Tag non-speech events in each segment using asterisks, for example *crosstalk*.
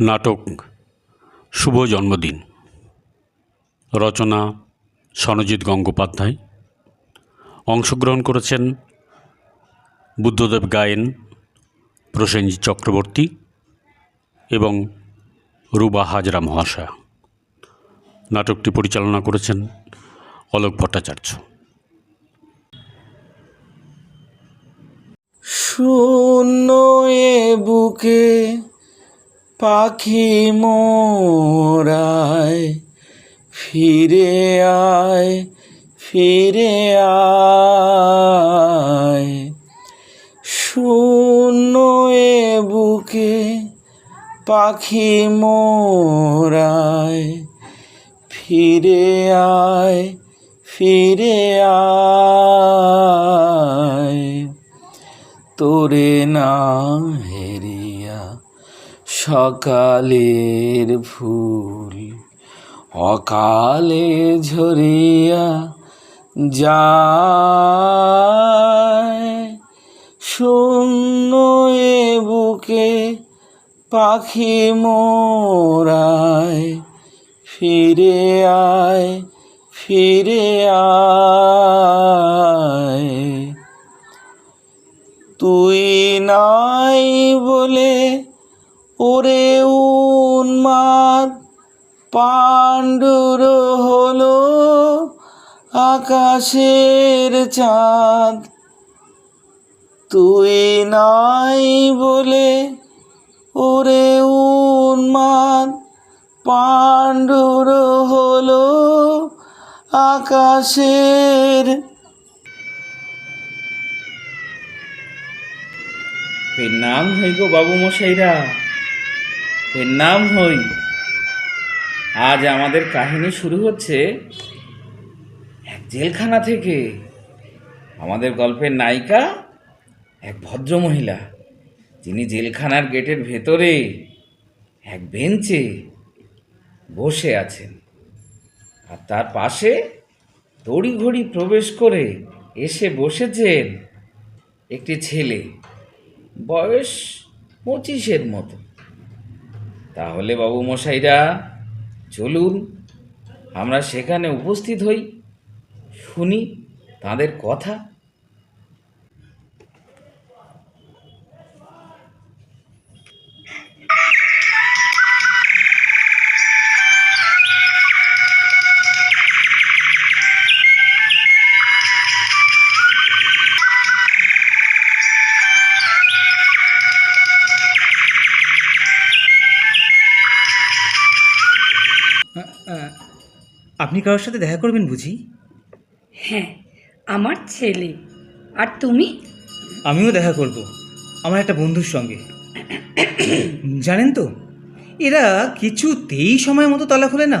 নাটক, শুভ জন্মদিন। রচনা, সনজিৎ গঙ্গোপাধ্যায়। অংশগ্রহণ করেছেন বুদ্ধদেব গায়েন, প্রসেনজিৎ চক্রবর্তী এবং রুবা হাজরা মহাশয়া। নাটকটি পরিচালনা করেছেন অলোক ভট্টাচার্য। শূন্য বুকে পাখি মোরায় ফিরে আয় ফিরে আয়। শূন্য এ বুকে পাখি মোরায় ফিরে আয় ফিরে আয়। তোরে না সকালের ফুল অকালে ঝরিয়া যায়। শূন্য এ বুকে পাখি মোরায় ফিরে আয় ফিরে আয়। তুই নাই বলে ওরে উন্মাদ, পাণ্ডুর হলো আকাশের চাঁদ। তুই নাই বলে ওরে উন্মাদ, পাণ্ডুর হলো আকাশের নাম হই গো বাবু মশাইরা। এর নাম হই। আজ আমাদের কাহিনী শুরু হচ্ছে এক জেলখানা থেকে। আমাদের গল্পের নায়িকা এক ভদ্র মহিলা যিনি জেলখানার গেটের ভেতরে এক বেঞ্চে বসে আছেন আর তার পাশে তড়িঘড়ি প্রবেশ করে এসে বসেছেন একটি ছেলে, বয়স পঁচিশের মতো। তাহলে বাবু মশাইরা চলুন আমরা সেখানে উপস্থিত হই শুনি তাদের কথা। কারোর সাথে দেখা করবেন বুঝি? হ্যাঁ আমার ছেলে। আর তুমি? আমিও দেখা করব আমার একটা বন্ধুর সঙ্গে। জানেন তো এরা কিছুতেই সময় মতো তালা খোলে না।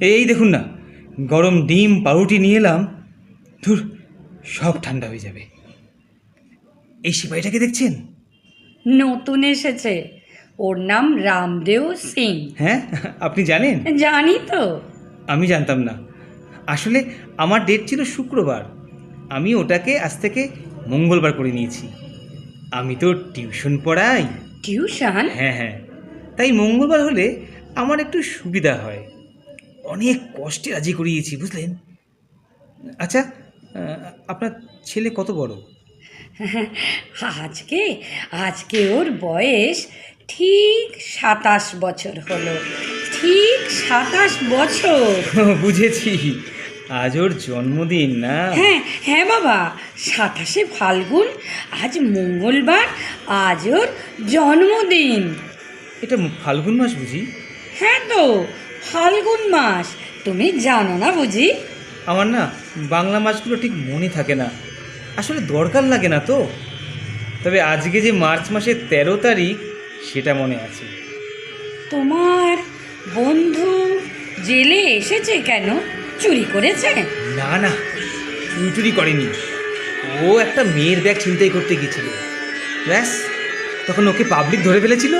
এই দেখুন না গরম ডিম পাউরুটি নিয়ে এলাম। ধুর সব ঠান্ডা হয়ে যাবে। এই সিপাহীটাকে দেখছেন? নতুন এসেছে। ওর নাম রামদেও সিং। হ্যাঁ আপনি জানেন? জানি তো। আমি জানতাম না। আসলে আমার ডেট ছিল শুক্রবার। আমি ওটাকে আজ থেকে মঙ্গলবার করে নিয়েছি। আমি তো টিউশন পড়াই। টিউশন হ্যাঁ হ্যাঁ। তাই মঙ্গলবার হলে আমার একটু সুবিধা হয়। অনেক কষ্টে রাজি করিয়েছি বুঝলেন? আচ্ছা আপনার ছেলে কত বড়? আজকে আজকে ওর বয়স ঠিক সাতাশ বছর হলো। ঠিক সাতাশ বছর। *laughs* বুঝেছি। আজ ওর জন্মদিন না? হ্যাঁ হ্যাঁ বাবা সাতাশে ফাল্গুন আজ মঙ্গলবার আজ ওর জন্মদিন। এটা ফাল্গুন মাস বুঝি? হ্যাঁ তো ফাল্গুন মাস। তুমি জানো না বুঝি? আমার না বাংলা মাসগুলো ঠিক মনে থাকে না। আসলে দরকার লাগে না তো। তবে আজকে যে মার্চ মাসের তেরো তারিখ সেটা মনে আছে। তোমার বন্ধু জেলে এসেছে কেন? চুরি করেছে? না না চুরি টুরি করেনি। ও একটা মেয়ের ব্যাগ ছিনতাই করতে গিয়েছিল। ব্যাস তখন ওকে পাবলিক ধরে ফেলেছিল।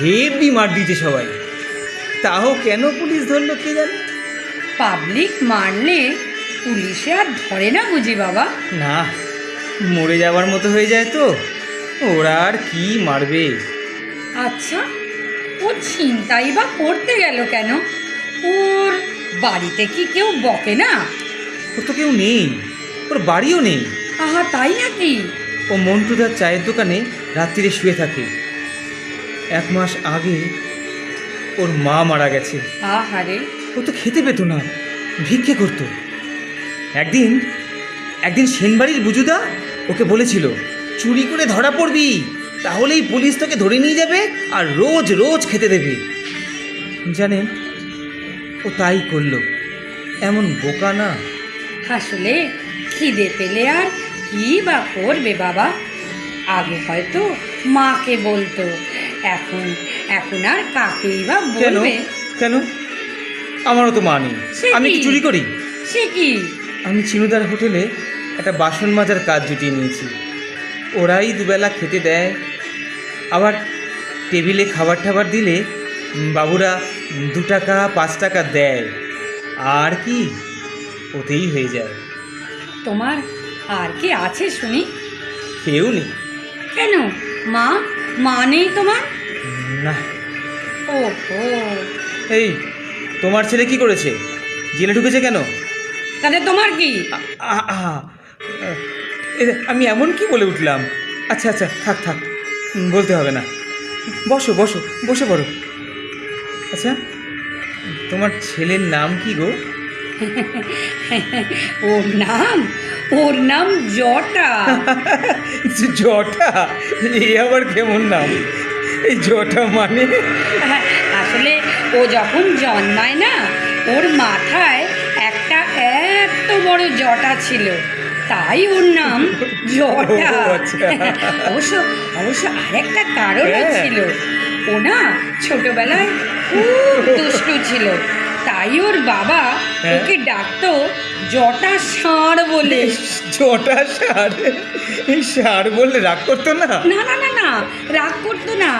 হেভি মার দিয়েছে সবাই। তাও কেন পুলিশ ধরলো কে জানে? পাবলিক মারলে পুলিশে আর ধরে না বুঝি বাবা? না মরে যাওয়ার মতো হয়ে যায় তো। ওরা আর কি মারবে? আচ্ছা ও ছিনতাই বা করতে গেল কেন? ওর বাড়িতে কি কেউ বকে না? ওর তো কেউ নেই ওর বাড়িও নেই। আহা তাই নাকি? ও মন্টুদার চায়ের দোকানে রাত্রিরে শুয়ে থাকে। এক মাস আগে ওর মা মারা গেছে। আহারে। ও তো খেতে পেত না ভিক্ষে করতো। একদিন একদিন সেনবাড়ির বুজুদা ওকে বলেছিল চুরি করে ধরা পড়বি। তাহলেই পুলিশ তোকে ধরে নিয়ে যাবে আর রোজ রোজ খেতে দেবে। জানেন ও তাই করল। এমন বোকা না। আসলে খিদে পেলে আর কি বা করবে বাবা? আগে হয়তো মাকে বলতো এখন এখন আর কাকেই বা কেন? বলবে? কেন? আমারও তো মা নেই। সে আমি কি কি? চুরি করি? সে কি? আমি চিনুদার হোটেলে একটা বাসন মাজার কাজ জুটিয়ে নিয়েছি। ওরাই দুবেলা খেতে দেয় আবার টেবিলে খাবার টাবার দিলে বাবুরা দু টাকা পাঁচ টাকা দেয়। আর কি? ওতেই হয়ে যায়। তোমার আর কি আছে শুনি? কেউ নেই। কেন? মা? মা নেই তোমার? না। ও এই তোমার ছেলে কি করেছে? জেলে ঢুকেছে কেন? তাহলে তোমার কি? আমি এমন কি বলে উঠলাম? আচ্ছা আচ্ছা থাক থাক। বলতে হবে না। বসো বসো বসে পড়ো। আচ্ছা তোমার ছেলের নাম কি গো? *laughs* ওর নাম? ওর নাম জটা। *laughs* জটা? এ আবার কেমন নাম? এই জটা মানে? *laughs* আসলে ও যখন জন্মায় না ওর মাথায় একটা এত বড় জটা ছিল। তাই ওর নাম জটা। আচ্ছা। অবশ্য অবশ্য আরেকটা কারণও হ্যাঁ। ছিল। ও না ছোটবেলায় খুব *laughs* দুষ্টু ছিল। তাই ওর বাবা হ্যাঁ। ওকে ডাকতো জটা ষাঁড় বলে। জটা সার এই সার বললে রাগ করতো না? না না না না রাগ করতো না।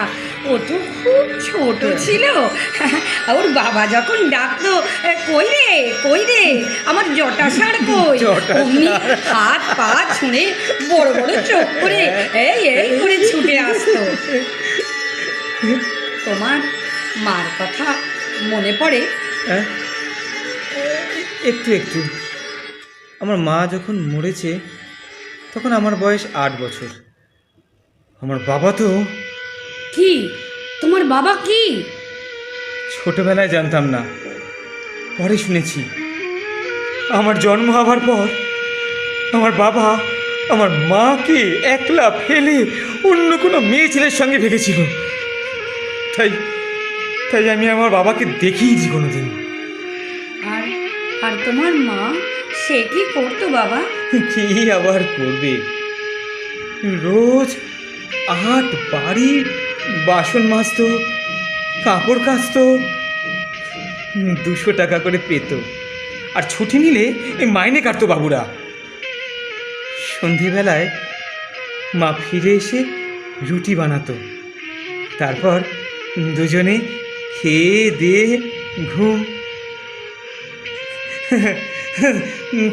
ও তো খুব ছোট ছিল। ওর বাবা যখন ডাকতো কই রে কই রে? আমার জটা সার কই অমনি। হাত পা ছুঁড়ে বড় বড় চোখ করে এই এই করে ছুটে আসতো তোমার মার কথা মনে পড়ে? হ্যাঁ? একটু একটু। আমার মা যখন মরেছে তখন আমার বয়স আট বছর। আমার বাবা তো কি? তোমার বাবা কি? ছোটবেলায় জানতাম না। পরে শুনেছি। আমার জন্ম হবার পর আমার বাবা আমার মাকে একলা ফেলে অন্য কোনো মেয়ে ছেলের সঙ্গে ভেগেছিল। তাই তাই আমি আমার বাবাকে দেখিয়েছি কোনোদিন। আর আর তোমার মা সে কি করতো বাবা? কি আবার করবে? রোজ আট বাড়ি বাসন মাজতো, কাপড় কাচতো, দুশো টাকা করে পেত। আর ছুটি নিলে এই মাইনে কাটতো বাবুরা। সন্ধেবেলায় মা ফিরে এসে রুটি বানাতো। তারপর দুজনে খেয়ে দিয়ে ঘুম।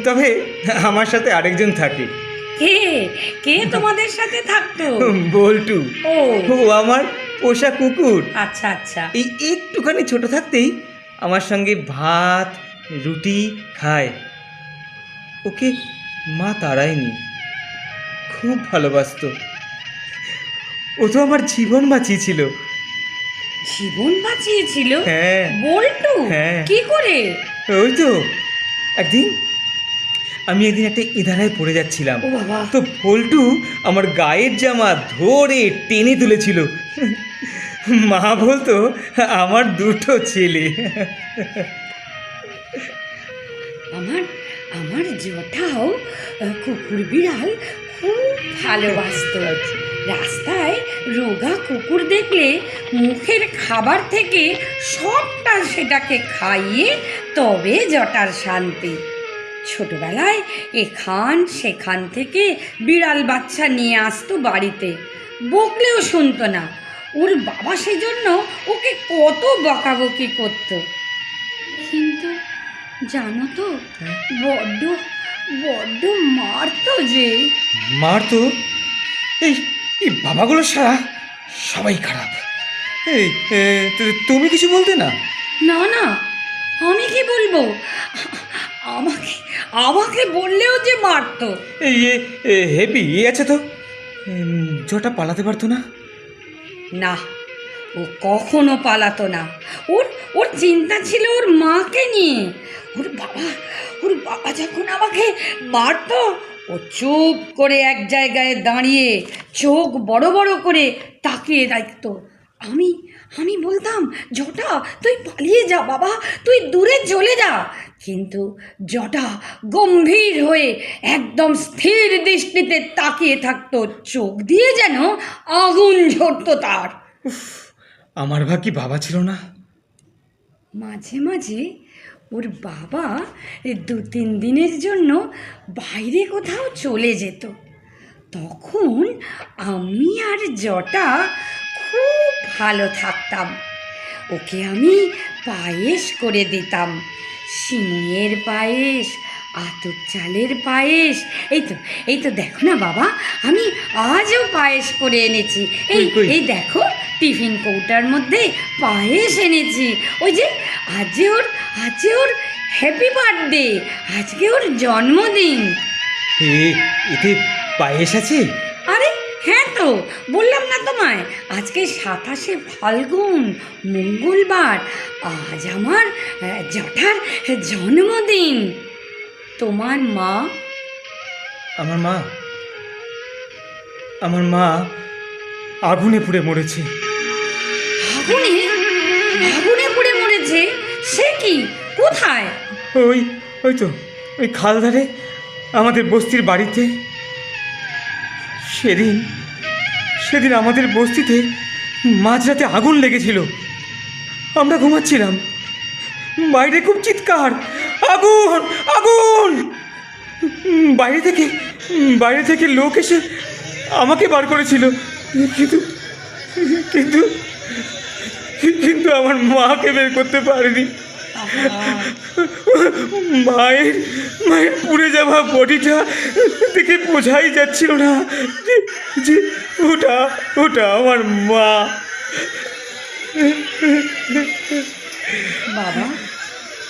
তবে আমার সাথে আরেকজন থাকে। কে? কে তোমাদের সাথে থাকতো? বল্টু ও। ও আমার পোষা কুকুর। আচ্ছা আচ্ছা। এই একটুখানি ছোট থাকতেই আমার সঙ্গে ভাত রুটি খায়। ওকে মা তাড়ায়নি খুব ভালোবাসতো। ও তো আমার জীবন বাঁচিয়েছিল। জীবন বাঁচিয়েছিল? হ্যাঁ। বল্টু হ্যাঁ। কি করে? ওই তো একদিন আমি একদিন একটা ইধারায় পড়ে যাচ্ছিলাম। ও বাবা। তো পল্টু আমার গায়ের জামা ধরে টেনে তুলেছিল। মা বলতো আমার দুটো ছেলে। আমার আমার জটাও কুকুর বিড়াল খুব ভালোবাসতো। রাস্তায় রোগা কুকুর দেখলে মুখের খাবার থেকে সবটা সেটাকে খাইয়ে তবে জটার শান্তি। ছোটবেলায় এখান সেখান থেকে বিড়াল বাচ্চা নিয়ে আসতো বাড়িতে। বকলেও শুনতো না। ওর বাবা সেজন্য ওকে কত বকাবকি করতো। কিন্তু জানো তো বড্ড বড্ড মারতো যে। মার তো এই এই বাবাগুলো সারা সবাই খারাপ। এই তুমি কিছু বলতে না? না না আমি কি বলব? আমাকে আমাকে বললেও যে মারতো। এ, হেভি ইয়ে আছে তো। জটা পালাতে পারতো না? না ও কখনো পালাতো না। ওর ওর চিন্তা ছিল ওর মাকে নিয়ে। ওর বাবা ওর বাবা যখন আমাকে মারতো ও চুপ করে এক জায়গায় দাঁড়িয়ে চোখ বড় বড় করে তাকিয়ে রাখতো আমি আমি বলতাম জটা তুই পালিয়ে যা বাবা তুই দূরে চলে যা। কিন্তু জটা গম্ভীর হয়ে একদম স্থির দৃষ্টিতে তাকিয়ে থাকতো চোখ দিয়ে যেন আগুন ঝরতো তার। আমার ভাগ্যি বাবা ছিল না? মাঝে মাঝে ওর বাবা দু তিন দিনের জন্য বাইরে কোথাও চলে যেত। তখন আমি আর জটা খুব ভালো থাকতাম। ওকে আমি পায়েস করে দিতাম। সিমুয়ের পায়েস আতপ চালের পায়েস। এই তো এই তো দেখো না বাবা আমি আজও পায়েস করে এনেছি। এই? এই দেখো টিফিন কৌটার মধ্যে পায়েস এনেছি। ওই যে আজকে ওর আজকে ওর হ্যাপি বার্থডে আজকে ওর জন্মদিন। এতে পায়েস আছে? তো বললাম না তোমায়। আজকে সাতাশে ফাল্গুন মঙ্গলবার। আজ আমার জটার জন্মদিন। তোমার মা? আমার মা? আমার মা আগুনে পুড়ে মরেছে। আগুনে? আগুনে পুড়ে মরেছে? সে কি? কোথায়? ওই ওই তো ওই খাল ধারে আমাদের বস্তির বাড়িতে। সেদিন সেদিন আমাদের বস্তিতে মাঝরাতে আগুন লেগেছিল। আমরা ঘুমাচ্ছিলাম। বাইরে খুব চিৎকার। আগুন! আগুন! বাইরে থেকে বাইরে থেকে লোক এসে আমাকে বার করেছিল। কিন্তু কিন্তু কিন্তু আমার মাকে বের করতে পারেনি। *laughs* মায়ের মায়ের পুড়ে যাওয়া বডিটা দেখে বোঝাই যাচ্ছিল না যে যে ওটা ওটা আমার মা। বাবা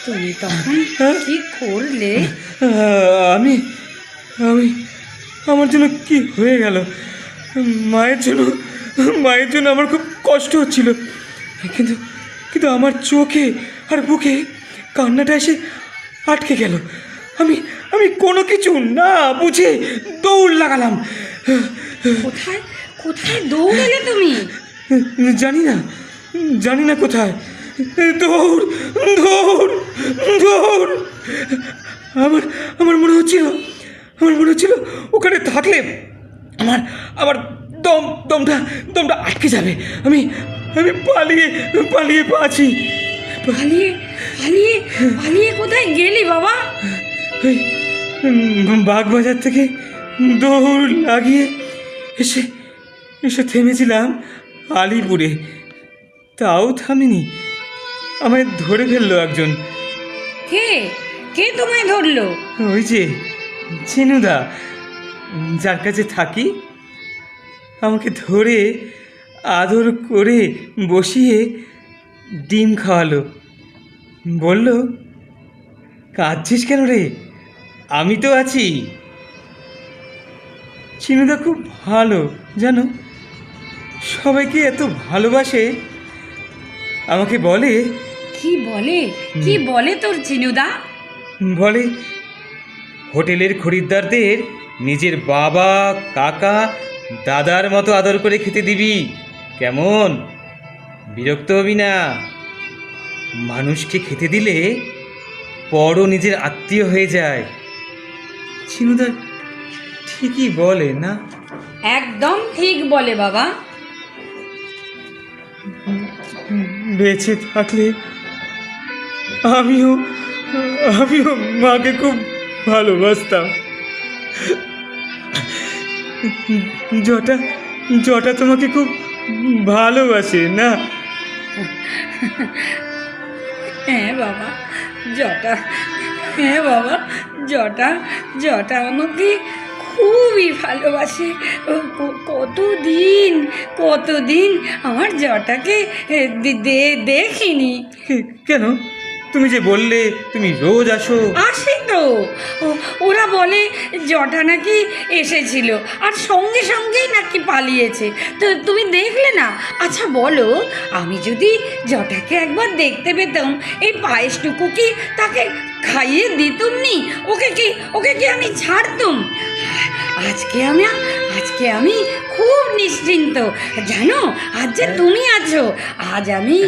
তুমি তখন কি করলে? আমি আমি আমার জন্য কি হয়ে গেল? মায়ের জন্য মায়ের জন্য আমার খুব কষ্ট হচ্ছিল। কিন্তু কিন্তু আমার চোখে আর বুকে কান্নাটা এসে আটকে গেল। আমি আমি কোনো কিছু না বুঝে দৌড় লাগালাম। কোথায় কোথায় দৌড়ালে তুমি? জানি না জানি না কোথায়। দৌড় দৌড় দৌড়। আমার আমার মনে হচ্ছিল আমার মনে হচ্ছিল ওখানে থাকলে আমার আমার দম দমটা দমটা আটকে যাবে। আমি আমি পালিয়ে পালিয়ে পাচ্ছি পালিয়ে পালিয়ে পালিয়ে কোথায় গেলি বাবা? ওই বাগবাজার থেকে দৌড় লাগিয়ে এসে এসে থেমেছিলাম আলিপুরে। তাও থামিনি। আমায় ধরে ফেলল একজন। কে? কে তোমায় ধরলো? ওই যে চিনুদা। যার কাছে থাকি আমাকে ধরে আদর করে বসিয়ে ডিম খাওয়ালো। বলল কাঁদছিস কেন রে? আমি তো আছি। চিনুদা খুব ভালো জানো? সবাইকে এত ভালোবাসে। আমাকে বলে কি বলে? কি বলে তোর চিনুদা? বলে হোটেলের খরিদ্দারদের নিজের বাবা কাকা দাদার মতো আদর করে খেতে দিবি। কেমন? বিরক্ত হবি না। মানুষকে খেতে দিলে পরও নিজের আত্মীয় হয়ে যায়। চিনুদা ঠিকই বলে না? একদম ঠিক বলে বাবা। বেঁচে থাকলে আমিও আমিও মাকে খুব ভালোবাসতাম। জটা জটা তোমাকে খুব ভালোবাসে না? হ্যাঁ বাবা, জটা হ্যাঁ বাবা, জটা জটা আমাকে খুবই ভালোবাসে। কতদিন কতদিন আমার জটাকে দেখিনি। কেন? তুমি যে বললে তুমি রোজ আসো। আসে তো ওরা বলে জটা নাকি এসেছিল, আর সঙ্গে সঙ্গেই নাকি পালিয়েছে। তো তুমি দেখলে না? আচ্ছা বলো, আমি যদি জটাকে একবার দেখতে পেতাম, এই পায়েসটুকু কি তাকে খাইয়ে দিতুম নি ওকে কি ওকে কি আমি ছাড়তুম? আজকে আমি আজকে আমি খুব নিশ্চিন্ত। জানো আজ যে তুমি আছো আজ আমি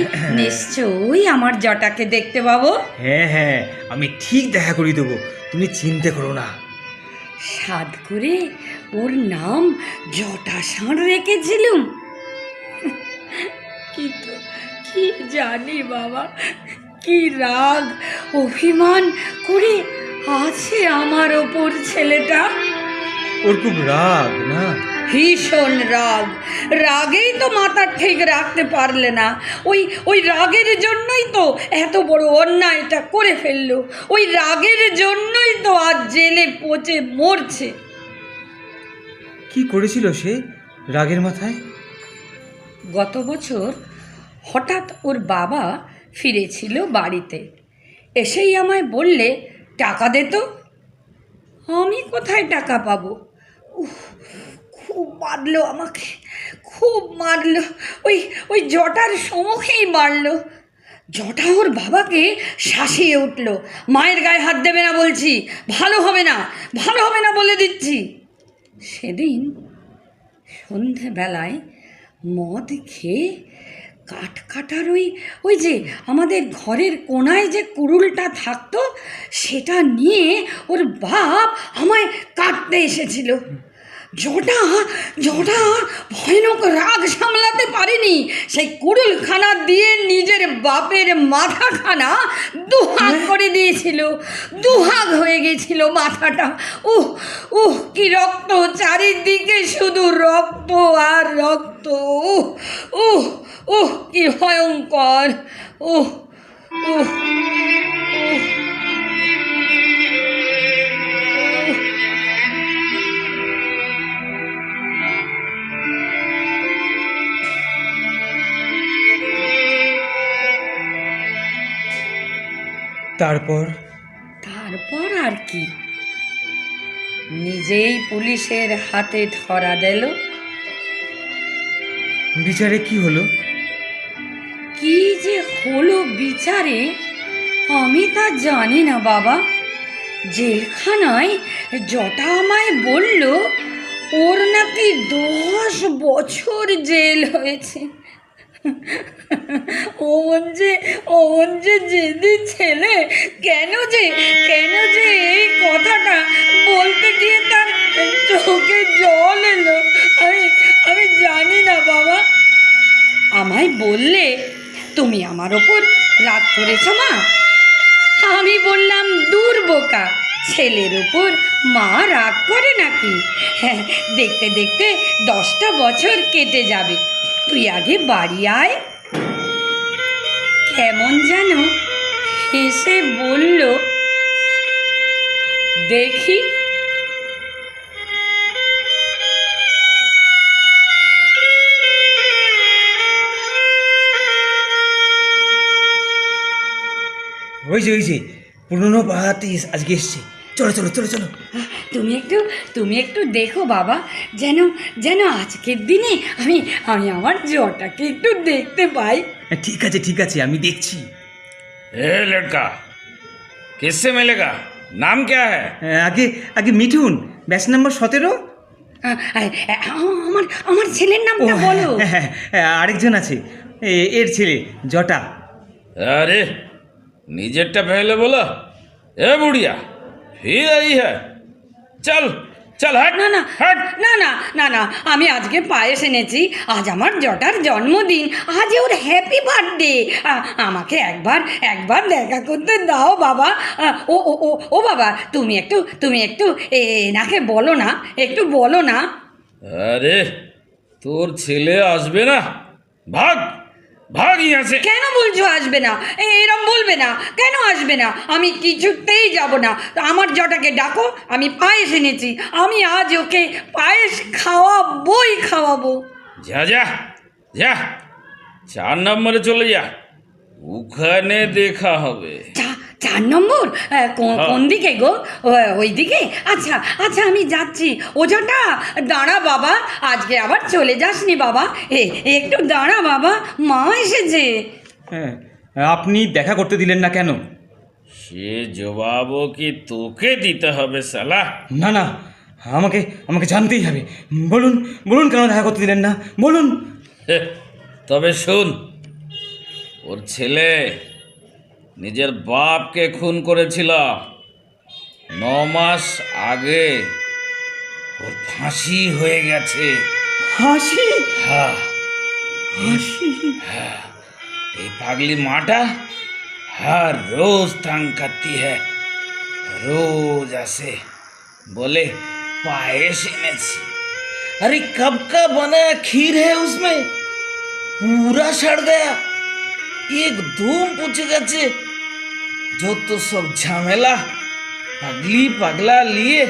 নিশ্চয়ই আমার জটাকে দেখতে পাবো। হ্যাঁ হ্যাঁ আমি ঠিক দেখা করিয়ে দেবো। তুমি চিন্তা করো না। সাদ করে ওর নাম জটা ষাঁড় রেখেছিলুম। কিন্তু কি জানি বাবা কি রাগ অভিমান করে আছে আমার ওপর ছেলেটা। ওর খুব রাগ না? ভীষণ রাগ। রাগেই তো মাথা ঠিক রাখতে পারলে না। ওই ওই রাগের জন্যই তো এত বড় অন্যায়টা করে ফেলল। ওই রাগের জন্যই তো আজ জেলে পচে মরছে। কি করেছিল সে রাগের মাথায়? গত বছর হঠাৎ ওর বাবা ফিরেছিল বাড়িতে। এসেই আমায় বললে টাকা দে তো। আমি কোথায় টাকা পাবো? খুব মারলো আমাকে, খুব মারলো। ওই ওই জটার সম্মুখেই মারলো। জটা ওর বাবাকে শাসিয়ে উঠল। মায়ের গায়ে হাত দেবে না বলছি। ভালো হবে না, ভালো হবে না বলে দিচ্ছি। সেদিন সন্ধেবেলায় মদ খেয়ে কাঠ কাটার ওই ওই যে আমাদের ঘরের কোনায় যে কুড়ুলটা থাকতো, সেটা নিয়ে ওর বাপ আমায় কাটতে এসেছিল। জটা জটা ভয়ানক রাগ সামলাতে পারেনি। সেই কুড়ুলখানা দিয়ে নিজের বাপের মাথাখানা দুহাগ করে দিয়েছিল। দুহাগ হয়ে গেছিল মাথাটা। উহ উহ কি রক্ত? চারিদিকে শুধু রক্ত আর রক্ত। উহ উহ উহ কি ভয়ঙ্কর। উহ উহ উহ। তারপর? তারপর আর কি? নিজেই পুলিশের হাতে ধরা দিল। বিচারে কি হলো? কি যে হলো বিচারে আমি তা জানি না বাবা। জেলখানায় জটা আমায় বলল ওর নাকি দশ বছর জেল হয়েছে। ওমন যে ওমন যে জেদি ছেলে, কেন যে কেন যে এই কথাটা বলতে গিয়ে তার চোখে জল এলো? আমি আমি জানি না বাবা। আমায় বললে তুমি আমার ওপর রাগ করেছ মা? আমি বললাম, দূর বোকা, ছেলের উপর মা রাগ করে নাকি? হ্যাঁ দেখতে দেখতে দশটা বছর কেটে যাবে। তুই আগে বাড়ি আয়। কেমন যেন হেসে বলল দেখি। ওই যে ওই যে পুরনো পাড়াতে আজকে এসছে। চলো চলো চলো চলো তুমি একটু তুমি একটু দেখো বাবা যেন যেন আজকের দিনে আমি আমি আমার জটাকে একটু দেখতে পাই হ্যাঁ, ঠিক আছে ঠিক আছে আমি দেখছি ए लड़का किससे मिलेगा नाम क्या है হ্যাঁ, আগে আগে মিঠুন ব্যাচ নাম্বার সতেরো আ- আ- আ- আমার আমার ছেলের নামটা বলো হ্যাঁ, হ্যাঁ, হ্যাঁ, আরেকজন আছে এ- এর ছেলে জটা अरे निजेटा पहले बोला ए बुढ़िया फिर आई है चल चल हट না না हट না না না না আমি আজকে পায়েস এনেছি আজ আমার জটার জন্মদিন আজ ওর হ্যাপি বার্থডে আমাকে একবার একবার দেখা করতে দাও বাবা আ, ও ও ও ও বাবা তুমি একটু তুমি একটু এ, এনাকে বলো না একটু বলো না আরে তোর ছেলে আসবে না ভাগ ভাগই আছে। কেন বলছো আসবে না? এরম বলবে না। কেন আসবে না? আমি কিছুতেই যাব না। আমার জটাকে ডাকো আমি পায়েস এনেছি। আমি আজ ওকে পায়েস খাওয়াবোই খাওয়াবো। যা যা যা। চার নম্বরে চলে যা। ওখানে দেখা হবে। চার নম্বর? কোন- হ্যাঁ। কোন দিকে গো? ওই দিকে? আচ্ছা আচ্ছা আমি যাচ্ছি। ওজোটা দাঁড়া বাবা। আজকে আবার চলে যাসনি বাবা। এ একটু দাঁড়া বাবা। মা এসেছে। হ্যাঁ আপনি দেখা করতে দিলেন না কেন? সে জবাবও কি তোকে দিতে হবে সালা না না আমাকে আমাকে জানতেই হবে। বলুন বলুন কেন দেখা করতে দিলেন না? বলুন। তবে শোন ওর ছেলে নিজের বাপকে খুন করেছিল ন মাস আগে ওর ফাঁসি হয়ে গেছে হাসি হ্যাঁ হাসি ये पागली माटा हर रोज तंग करती है रोज ऐसे बोले पायस এনেছি अरे कब का बनाया खीर है उसमें पूरा सड़ गया एक धूम पूछ गए যত সব ঝামেলা পাগলি পাগলা নিয়ে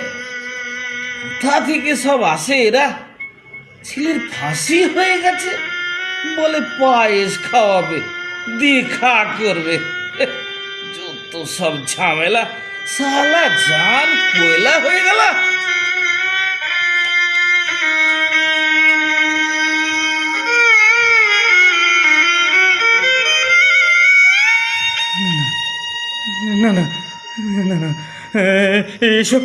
কোথা থেকে সব আসে এরা ছেলের ফাঁসি হয়ে গেছে বলে পায়েস খাওয়াবে দেখা করবে যত সব ঝামেলা সালা জান কয়লা হয়ে গেলা না না না না এ- এইসব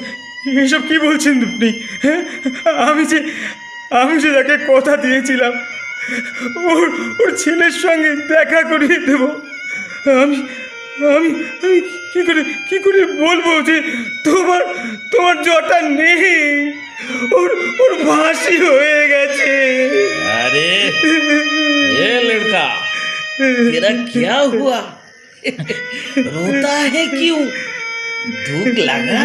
এইসব কি বলছেন আপনি হ্যাঁ আমি যে আমি যে তাকে কথা দিয়েছিলাম ওর ওর ছেলের সঙ্গে দেখা করিয়ে দেব আমি আমি আমি কী করে কী করে বলবো যে তোমার তোমার জটা নেই ওর ওর ভাসি হয়ে গেছে अरे ये लड़का तेरा क्या हुआ रोता है क्यों धूप लगा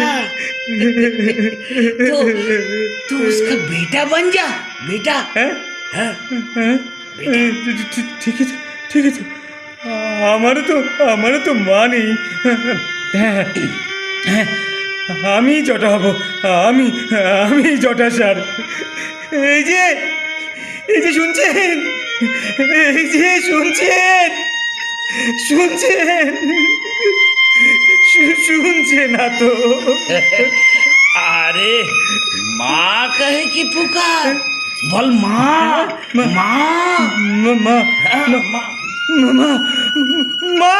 तो तू उसका बेटा बन जा बेटा হ্যাঁ हाँ হ্যাঁ ঠিক- ঠিক- ঠিক আছে ঠিক আছে আমারও তো আমারও তো মা নেই হ্যাঁ হ্যাঁ আমি জটা হব আমি আমি জটা সার এই যে এই যে শুনছেন এই যে শুনছেন শুনছেন? শুনছে না তো। আরে মা কহে কি পুকার? বল মা মা মা মা। মা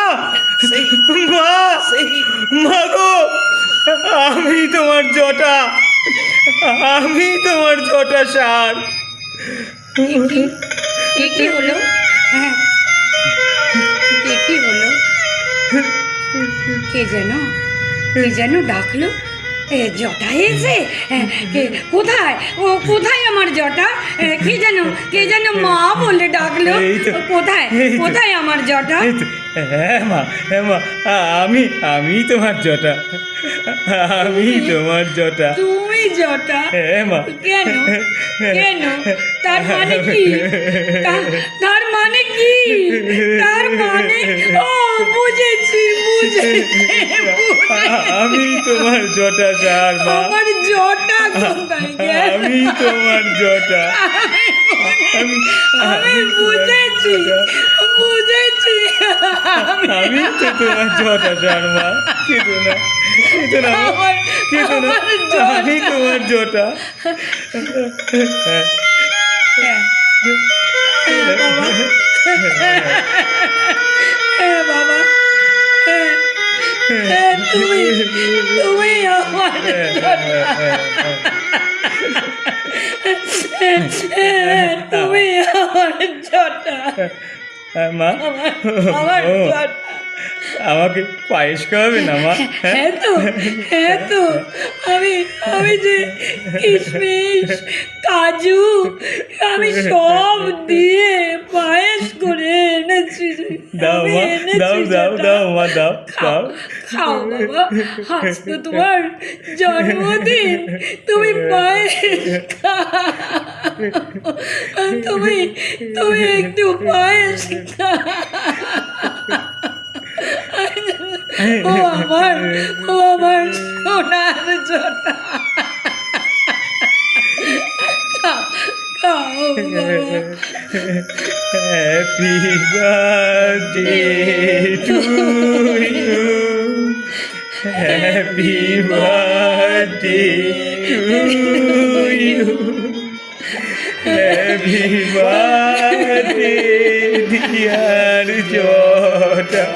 মা গো আমি তোমার জটা আমি তোমার জটা সার। কি হলো? হ্যাঁ। কি হলো? কে যেন কে যেন ডাকলো? এ জটা এসে? কে- কোথায়? ও কোথায় আমার জটা? কে যেন কে যেন মা বলে ডাকলো। কোথায়? কোথায় আমার জটা? হ্যাঁ মা হ্যাঁ মা আমি আমি তোমার জটা আমি তোমার জটা। তুমি জটা? হ্যাঁ মা। কেন? কেন? তার মানে কি? তার মানে কি? তার মানে ও বুঝেছি বুঝেছি। আমি তোমার জটা সার মা। আমার জটা কোথায় আমি তোমার জটা। আমি বুঝেছি। আমি তো তোমার জটা মা কেঁদো না কেঁদো না কেঁদো না। আমি তোমার জটা বাবা। হ্যাঁ হ্যাঁ হ্যাঁ, তুমি তুমি আমার তুমি আমার জটা মা আমার আমার ও, জটা আমাকে পায়েস খাওয়াবে না মা? হ্যাঁ? হ্যাঁ তো হ্যাঁ তো। আমি আমি যে কিশমিশ কাজু আমি সব দিয়ে পায়েস করে এনেছি। দাও মা। দাও দাও। দাও মা দাও দাও। খাও বাবা। আজ তো তোমার জন্মদিন। তুমি পায়েস তুমি তুমি একটু পায়েস। ও আমার ও আমার সোনার জোটা। Happy birthday to you happy birthday to you happy birthday dear Jota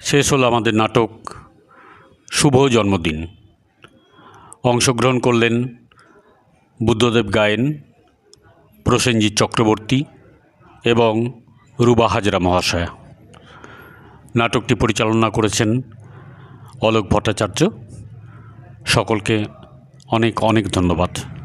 শেষ হলো আমাদের নাটক শুভ জন্মদিন। অংশগ্রহণ করলেন বুদ্ধদেব গায়েন, প্রসেনজিৎ চক্রবর্তী এবং রুবা হাজরা মহাশয়া। নাটকটি পরিচালনা করেছেন অলোক ভট্টাচার্য। সকলকে অনেক অনেক ধন্যবাদ।